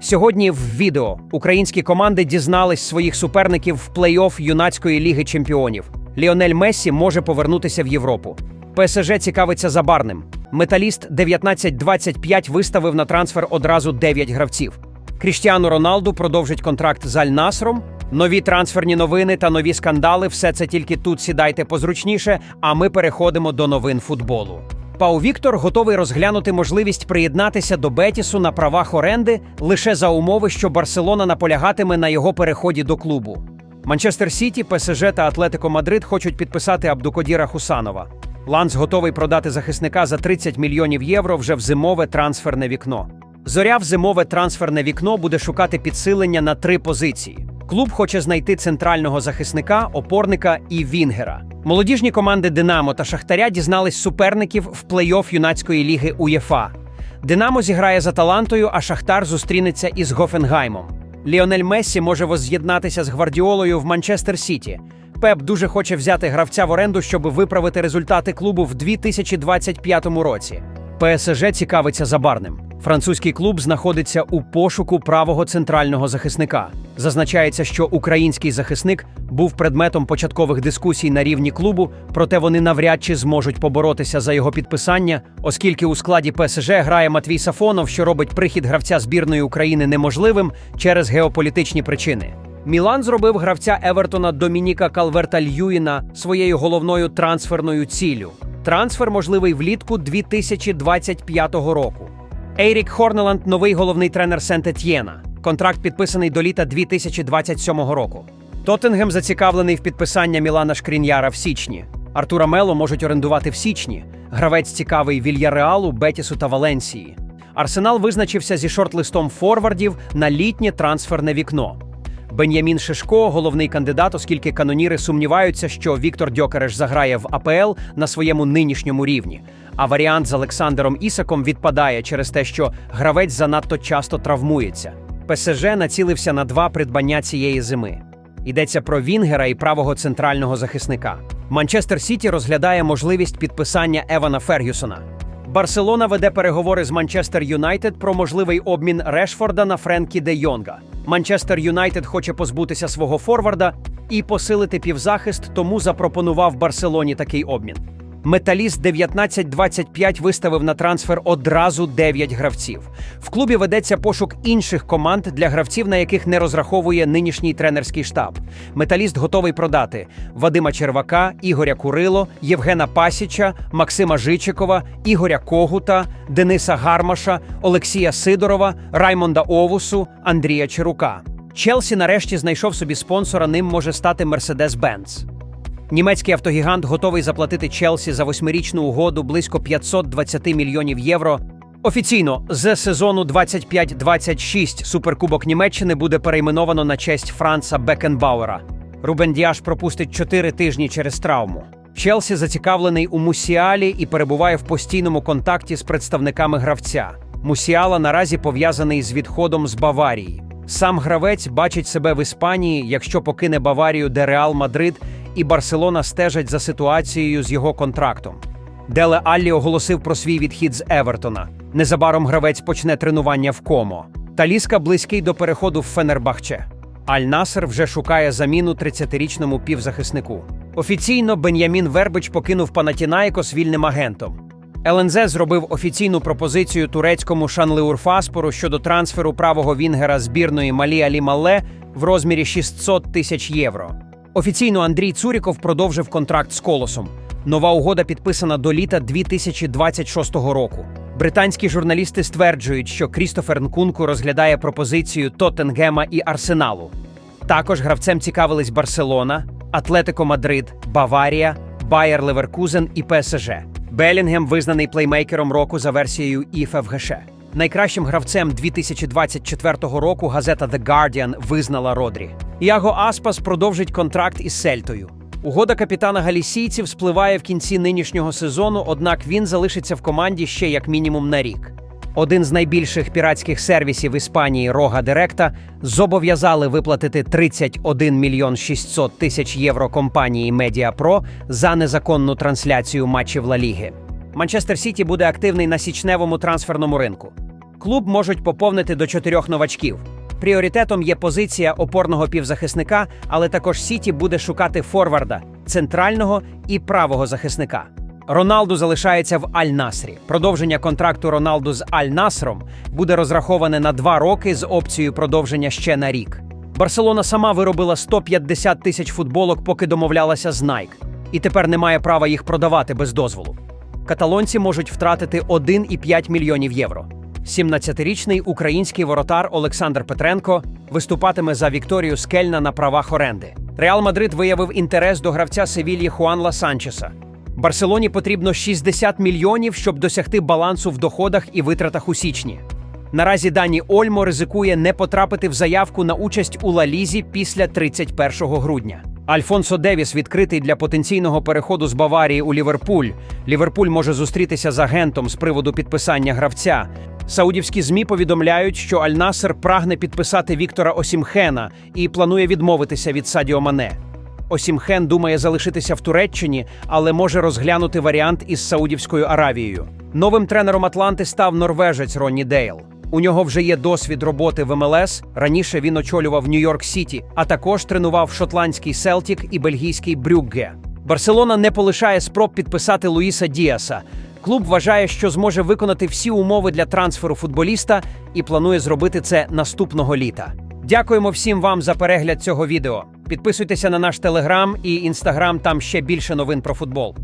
Сьогодні в відео українські команди дізнались своїх суперників в плей-офф юнацької ліги чемпіонів. Ліонель Мессі може повернутися в Європу. ПСЖ цікавиться забарним. Металіст 1925 виставив на трансфер одразу 9 гравців. Кріштіану Роналду продовжить контракт з Аль-Насром. Нові трансферні новини та нові скандали все це тільки тут сідайте позручніше, а ми переходимо до новин футболу. Пау Віктор готовий розглянути можливість приєднатися до Бетісу на правах оренди лише за умови, що Барселона наполягатиме на його переході до клубу. Манчестер Сіті, ПСЖ та Атлетико Мадрид хочуть підписати Абдукодіра Хусанова. Ланс готовий продати захисника за 30 мільйонів євро вже в зимове трансферне вікно. Зоря в зимове трансферне вікно буде шукати підсилення на три позиції. Клуб хоче знайти центрального захисника, опорника і вінгера. Молодіжні команди Динамо та Шахтаря дізнались суперників в плей-офф юнацької ліги УЄФА. Динамо зіграє з Аталантою, а Шахтар зустрінеться із Гофенгаймом. Ліонель Мессі може возз'єднатися з Гвардіолою в Манчестер Сіті. Пеп дуже хоче взяти гравця в оренду, щоб виправити результати клубу в 2025 році. ПСЖ цікавиться забарним. Французький клуб знаходиться у пошуку правого центрального захисника. Зазначається, що український захисник був предметом початкових дискусій на рівні клубу, проте вони навряд чи зможуть поборотися за його підписання, оскільки у складі ПСЖ грає Матвій Сафонов, що робить прихід гравця збірної України неможливим через геополітичні причини. Мілан зробив гравця Евертона Домініка Калверта Льюїна своєю головною трансферною ціллю. Трансфер можливий влітку 2025 року. Ейрік Хорнеланд новий головний тренер Сент-Етьєна. Контракт підписаний до літа 2027 року. Тоттенгем зацікавлений в підписання Мілана Шкрін'яра в січні. Артура Мело можуть орендувати в січні. Гравець цікавий Вільяреалу, Бетісу та Валенсії. Арсенал визначився зі шорт-листом форвардів на літнє трансферне вікно. Бен'ямін Шишко головний кандидат, оскільки каноніри сумніваються, що Віктор Дьокереш заграє в АПЛ на своєму нинішньому рівні. А варіант з Олександром Ісаком відпадає через те, що гравець занадто часто травмується. ПСЖ націлився на два придбання цієї зими. Йдеться про Вінгера і правого центрального захисника. Манчестер Сіті розглядає можливість підписання Евана Фергюсона. Барселона веде переговори з Манчестер Юнайтед про можливий обмін Решфорда на Френкі де Йонга. Манчестер Юнайтед хоче позбутися свого форварда і посилити півзахист, тому запропонував Барселоні такий обмін. Металіст 1925 виставив на трансфер одразу 9 гравців. В клубі ведеться пошук інших команд для гравців, на яких не розраховує нинішній тренерський штаб. Металіст готовий продати Вадима Червака, Ігоря Курило, Євгена Пасіча, Максима Жичикова, Ігоря Когута, Дениса Гармаша, Олексія Сидорова, Раймонда Овусу, Андрія Чирука. Челсі нарешті знайшов собі спонсора. Ним може стати Mercedes-Benz. Німецький автогігант готовий заплатити Челсі за восьмирічну угоду близько 520 мільйонів євро. Офіційно з сезону 25-26 Суперкубок Німеччини буде перейменовано на честь Франца Бекенбауера. Рубен Діаш пропустить 4 тижні через травму. Челсі зацікавлений у Мусіалі і перебуває в постійному контакті з представниками гравця. Мусіала наразі пов'язаний з відходом з Баварії. Сам гравець бачить себе в Іспанії, якщо покине Баварію, де Реал Мадрид і Барселона стежать за ситуацією з його контрактом. Деле Аллі оголосив про свій відхід з Евертона. Незабаром гравець почне тренування в Комо. Таліска близький до переходу в Фенербахче. Аль-Насер вже шукає заміну 30-річному півзахиснику. Офіційно Бен'ямін Вербич покинув Панатінаїкос вільним агентом. ЛНЗ зробив офіційну пропозицію турецькому Шанлиурфаспору щодо трансферу правого вінгера збірної Малі Алі Мале в розмірі 600 тисяч євро. Офіційно Андрій Цуріков продовжив контракт з колосом. Нова угода підписана до літа 2026 року. Британські журналісти стверджують, що Крістофер Нкунку розглядає пропозицію Тоттенгема і Арсеналу. Також гравцем цікавились Барселона, Атлетико Мадрид, Баварія, Байер Леверкузен і ПСЖ. Белінгем визнаний плеймейкером року за версією ІФФГШ. Найкращим гравцем 2024 року газета The Guardian визнала Родрі. Яго Аспас продовжить контракт із Сельтою. Угода капітана галісійців спливає в кінці нинішнього сезону, однак він залишиться в команді ще як мінімум на рік. Один з найбільших піратських сервісів Іспанії Рога Директа зобов'язали виплатити 31 мільйон 600 тисяч євро компанії Медіапро за незаконну трансляцію матчів Ла Ліги. Манчестер Сіті буде активний на січневому трансферному ринку. Клуб можуть поповнити до чотирьох новачків. Пріоритетом є позиція опорного півзахисника, але також Сіті буде шукати форварда, центрального і правого захисника. Роналду залишається в Аль-Насрі. Продовження контракту Роналду з Аль-Насром буде розраховане на два роки з опцією продовження ще на рік. Барселона сама виробила 150 тисяч футболок, поки домовлялася з Nike, і тепер не має права їх продавати без дозволу. Каталонці можуть втратити 1,5 мільйонів євро. 17-річний український воротар Олександр Петренко виступатиме за Вікторію Скельна на правах оренди. Реал Мадрид виявив інтерес до гравця Севільї Хуанла Санчеса. Барселоні потрібно 60 мільйонів, щоб досягти балансу в доходах і витратах у січні. Наразі Дані Ольмо ризикує не потрапити в заявку на участь у Ла Лізі після 31 грудня. Альфонсо Девіс відкритий для потенційного переходу з Баварії у Ліверпуль. Ліверпуль може зустрітися з агентом з приводу підписання гравця. Саудівські змі повідомляють, що Аль-Насер прагне підписати Віктора Осімхена і планує відмовитися від Садіо Мане. Осімхен думає залишитися в Туреччині, але може розглянути варіант із Саудівською Аравією. Новим тренером Атланти став норвежець Ронні Дейл. У нього вже є досвід роботи в МЛС. Раніше він очолював Нью-Йорк Сіті, а також тренував шотландський Селтік і бельгійський Брюгге. Барселона не полишає спроб підписати Луїса Діаса. Клуб вважає, що зможе виконати всі умови для трансферу футболіста і планує зробити це наступного літа. Дякуємо всім вам за перегляд цього відео. Підписуйтеся на наш телеграм і інстаграм, там ще більше новин про футбол.